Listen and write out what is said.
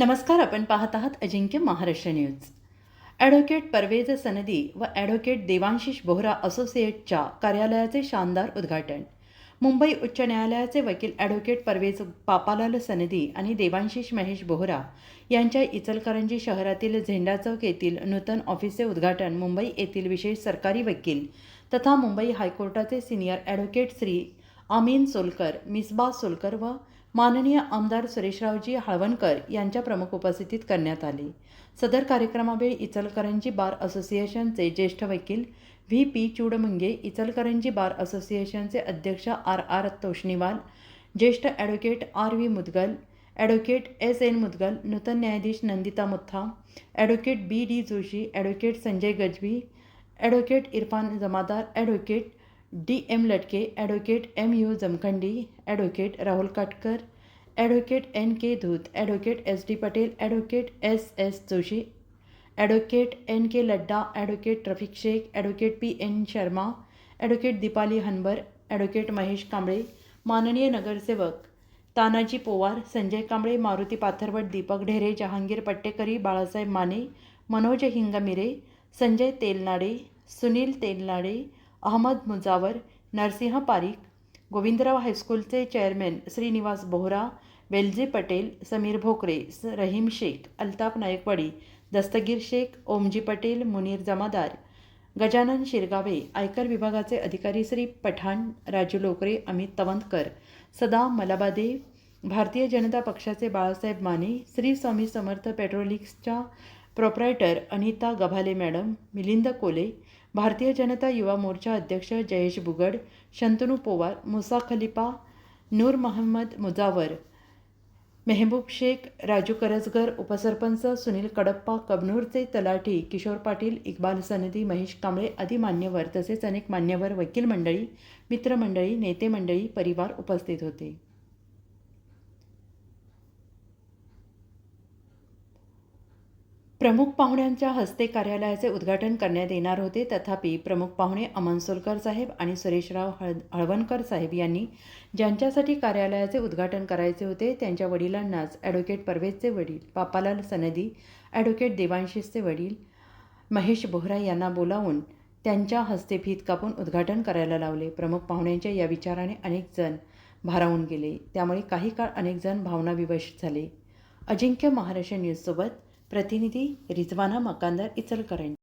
नमस्कार आपण पाहत आहात अजिंक्य महाराष्ट्र न्यूज. ॲडव्होकेट परवेज सनदी व ॲडव्होकेट देवांशिष बोहरा असोसिएटच्या कार्यालयाचे शानदार उद्घाटन. मुंबई उच्च न्यायालयाचे वकील ॲडव्होकेट परवेज पापालाल सनदी आणि देवांशिष महेश बोहरा यांच्या इचलकरंजी शहरातील झेंडा चौक येथील नूतन ऑफिसचे उद्घाटन मुंबई येथील विशेष सरकारी वकील तथा मुंबई हायकोर्टाचे सिनियर ॲडव्होकेट श्री अमीन सोलकर मिसबा सोलकर व माननीय आमदार सुरेशरावजी हळवणकर यांच्या प्रमुख उपस्थितीत करण्यात आले. सदर कार्यक्रमावेळी इचलकरंजी बार असोसिएशनचे ज्येष्ठ वकील V P Chudmunge Ichalkaranji bar असोसिएशनचे अध्यक्ष आर आर तोष्णीवाल ज्येष्ठ advocate R V Mudgal advocate S N Mudgal नूतन न्यायाधीश Nandita Mutha advocate B D Joshi advocate Sanjay Gajvi advocate Irfan Jamadar advocate D M Latke advocate M U Jamkhandi advocate Rahul Katkar advocate N K Dhoot advocate S D Patel advocate S S Joshi advocate N K Ladda advocate Rafiq Shaikh advocate P N Sharma advocate Deepali Hanbar advocate Mahesh Kamble माननीय नगरसेवक तानाजी पोवार संजय कांबळे मारुती पाथरवट दीपक ढेरे जहांगीर पट्टेकरी बाळासाहेब माने मनोज हिंगमिरे संजय तेलनाडे सुनील तेलनाडे अहमद मुजावर नरसिंह पारीख गोविंदराव हायस्कूलचे chairman Shrinivas Bohra Velji Patel Sameer Bhokare स- रहीम शेख अल्ताफ नायकवाडी दस्तगीर शेख ओमजी पटेल मुनीर जमादार गजानन शिरगावे आयकर विभागाचे अधिकारी श्री पठाण राजू लोकरे अमित तवंतकर सदा मलाबादे भारतीय जनता पक्षाचे बाळासाहेब माने श्री स्वामी समर्थ पेट्रोलिक्सच्या प्रोप्रायटर अनिता गभाले मॅडम मिलिंद कोले भारतीय जनता युवा मोर्चा अध्यक्ष जयेश बुगड शंतनू पोवार मुसा खलिफा नूर मोहम्मद मुजावर मेहबूब शेख राजू करजगर उपसरपंच सुनील कडप्पा कबनूरचे तलाठी किशोर पाटील इक्बाल सनदी महेश कांबळे आदी मान्यवर तसेच अनेक मान्यवर वकील मंडळी मित्रमंडळी नेते मंडळी परिवार उपस्थित होते. प्रमुख पाहुण्यांच्या हस्ते कार्यालयाचे उद्घाटन करण्यात येणार होते. तथापि प्रमुख पाहुणे अमन सोलकर साहेब आणि सुरेशराव हळ हळवणकर साहेब यांनी ज्यांच्यासाठी कार्यालयाचे उद्घाटन करायचे होते त्यांच्या वडिलांनाच ॲडव्होकेट परवेजचे वडील पापालाल सनदी ॲडव्होकेट देवांशीसचे वडील महेश बोहरा यांना बोलावून त्यांच्या हस्ते फीत कापून उद्घाटन करायला लावले. प्रमुख पाहुण्यांच्या या विचाराने अनेक जण भारावून गेले. त्यामुळे काही काळ अनेक जण भावनाविवश झाले. अजिंक्य महाराष्ट्र न्यूजसोबत प्रतिनिधी रिजवाना मकांदर इचलकरंजी